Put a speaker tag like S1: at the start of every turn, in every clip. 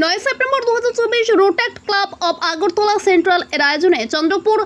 S1: নয় সেপ্টেম্বর দু হাজার চব্বিশ Rotaract club of Agartala central এর আয়োজনে চন্দ্রপুর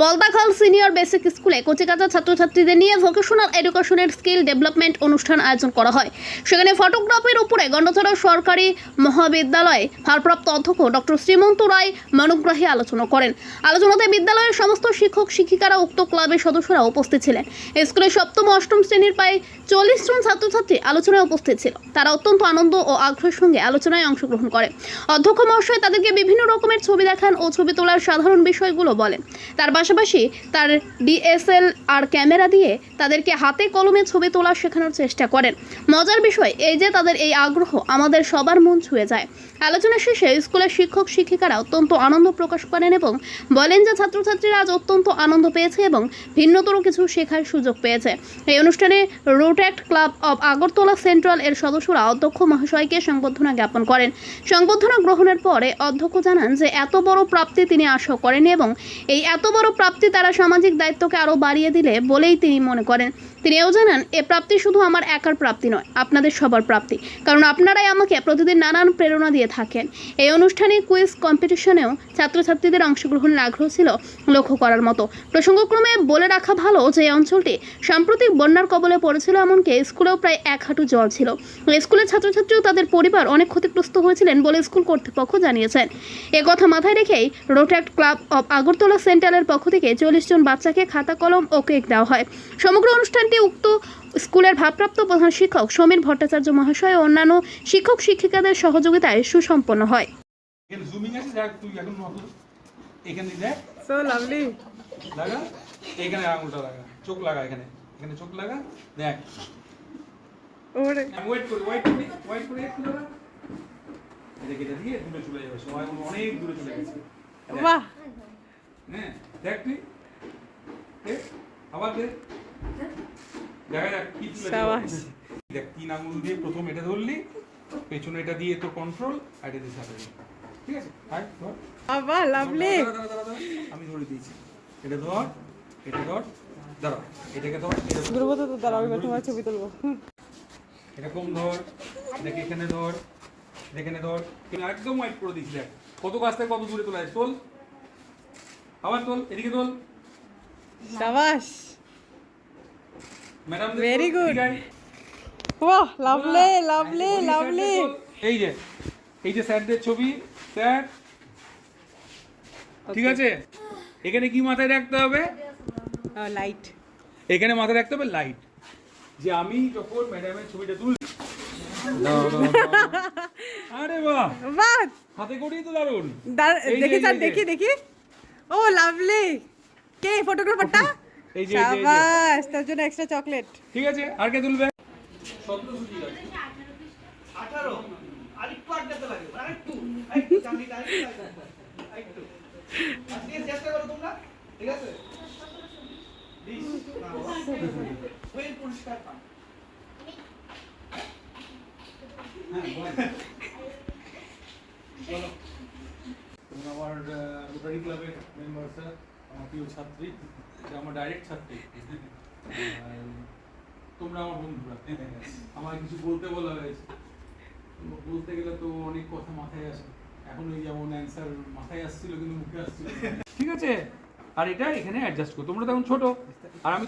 S1: বলদাখাল সিনিয়র বেসিক স্কুলে কচিকাচা ছাত্রছাত্রীদের নিয়ে ভোকেশনাল এডুকেশনের স্কিল ডেভেলপমেন্ট অনুষ্ঠান আয়োজন করা হয়। সেখানে ফটোগ্রাফির উপরে গণ্ডছড়া সরকারি মহাবিদ্যালয়ে ভারপ্রাপ্ত অধ্যক্ষ ডক্টর শ্রীমন্ত রায় মনোগ্রাহী আলোচনা করেন। আলোচনাতে বিদ্যালয়ের সমস্ত শিক্ষক, শিক্ষিকারা উক্ত ক্লাবের সদস্যরা উপস্থিত ছিলেন। স্কুলের সপ্তম, অষ্টম শ্রেণির প্রায় চল্লিশ জন ছাত্রছাত্রী আলোচনায় উপস্থিত ছিল। তারা অত্যন্ত আনন্দ ও আগ্রহের সঙ্গে আলোচনায় অংশগ্রহণ করে অধ্যক্ষ মহাশয় তাদেরকে বিভিন্ন রকমের ছবি দেখান ও ছবি তোলার সাধারণ বিষয়গুলো বলেন। তার পাশাপাশি তার ডিএসএল আর ক্যামেরা দিয়ে তাদেরকে হাতে কলমে ছবি তোলা শেখানোর চেষ্টা করেন। মজার বিষয় এই যে তাদের এই আগ্রহ আমাদের সবার মন ছুঁয়ে যায়। আলোচনা শেষে স্কুলের শিক্ষক, শিক্ষিকারা অত্যন্ত আনন্দ প্রকাশ করেন এবং বলেন যে ছাত্রছাত্রীরা আজ অত্যন্ত আনন্দ পেয়েছে এবং ভিন্নতর কিছু শেখার সুযোগ পেয়েছে। এই অনুষ্ঠানে Rotaract club of Agartala central এর সদস্যরা অধ্যক্ষ মহাশয়কে সংবর্ধনা জ্ঞাপন করেন। সংবর্ধনা গ্রহণের পরে অধ্যক্ষ জানান যে এত বড় প্রাপ্তি তিনি আশা করেন এবং এই এত বড় প্রাপ্তি তারা সামাজিক দায়িত্বকে আরও বাড়িয়ে দিলে বলেই তিনি মনে করেন। তিনি এও জানান, এ প্রাপ্তি শুধু আমার একার প্রাপ্তি নয়, আপনাদের সবার প্রাপ্তি। কারণ আপনারাই আমাকে প্রতিদিন নানান প্রেরণা দিয়ে থাকেন। এই অনুষ্ঠানে কুইজ কম্পিটিশনেও ছাত্রছাত্রীদের অংশগ্রহণের আগ্রহ ছিল লক্ষ্য করার মতো। প্রসঙ্গক্রমে বলে রাখা ভালো যে এই অঞ্চলটি সাম্প্রতিক বন্যার কবলে পড়েছিল এমনকি স্কুলেও প্রায় এক হাঁটু জল ছিল। স্কুলের ছাত্রছাত্রী ও তাদের পরিবার অনেক ক্ষতিগ্রস্ত হয়েছিলেন বলে স্কুল কর্তৃপক্ষ জানিয়েছেন। এ কথা মাথায় রেখেই রোট্যাক্ট ক্লাব অব আগরতলা সেন্টারের পক্ষ থেকে চল্লিশ জন বাচ্চাকে খাতা, কলম ও কেক দেওয়া হয়। সমগ্র অনুষ্ঠানটি উক্ত স্কুলের ভারপ্রাপ্ত প্রধান শিক্ষক সমীর ভট্টাচার্য মহাশয় ও অন্যান্য শিক্ষক শিক্ষিকাদের সহযোগিতায় সুসম্পন্ন হয়।
S2: এখানে দেখ তুই এখন নতুন এখানে দেখ।
S3: So lovely.
S2: লাগা? এখানে আঙুলটা লাগা। চোখ লাগা এখানে। এখানে চোখ লাগা? দেখ।
S3: ওরে।
S2: ওয়েট করি ওয়েট করি ওয়েট করি একটু লাগা এটা কেটে দিয়ে দূরে চলে যাবে সবাই অনেক দূরে চলে গেছে।
S3: বাহ।
S2: হ্যাঁ দেখ তুই। আবার দেখ। দেখা যাক কি দেখ তিন আঙুল দিয়ে প্রথম এটা ধরলি পেছনে এটা দিয়ে তো কন্ট্রোল আর এটা দিয়ে সাথে ঠিক আছে? আয় ধর।
S3: বাহ লাভলি
S2: দাঁড়া, দাঁড়া, দাঁড়া, দাঁড়া। আমি ধরে দিয়েছি। এটা ধর এটা ধর দাঁড়া। এটাকে ধর এটা
S3: তো দাঁড়াও এবার তোমার ছবি তুলবো।
S2: এরকম ধর দেখ এখানে ধর এখানে ধর। একদম করে দিয়েছি দেখ। কত গাছ থেকে কত দূরে তোলা তোল। আবার তোল এদিকে তোল।
S3: সাবাস।
S2: Madam
S3: Very good. বাহ লাভলি লাভলি লাভলি
S2: এই যে এই যে স্যারদের ছবি স্যার। ঠিক আছে? এখানে কি মাথায় রাখতে হবে?
S3: লাইট
S2: এখানে মাথায় রাখতে হবে লাইট যে আমি যখন ম্যাডামের ছবিটা তুল আরে বাহ!
S3: বাহ!
S2: হাতে করেই তো দারুণ
S3: দাঁড়- দেখি স্যার দেখি দেখি। ও লাভলি কে ফটোগ্রাফারটা
S2: এই যে।
S3: সাবাস তার জন্য এক্সট্রা চকলেট
S2: ঠিক আছে আর কে তুলবে?
S4: আঠারো। আরেকটু আটকাতে লাগে। আরেকটু। আরেকটু চামড়িটা আরেকটু লাগবে। আরেকটু। আজকে চেষ্টা করো তোমরা। ঠিক আছে? বিশ না ওই পুরস্কার পান
S2: তোমরা আমার রোটারি ক্লাবের মেম্বার স্যার আমার প্রিয় ছাত্রী আমার ডাইরেক্ট ছাত্রী। তোমরা আমার বন্ধুরা। আমার কিছু বলতে বলা হয়েছে। বলতে গেলে তো অনেক কথা মাথায় আসে। এখন ওই যেমন অ্যান্সার মাথায় আসছিল কিন্তু মুখে আসছিল ঠিক আছে। আর এটা এখানে অ্যাডজাস্ট করো। তোমরা তখন ছোট। আর আমি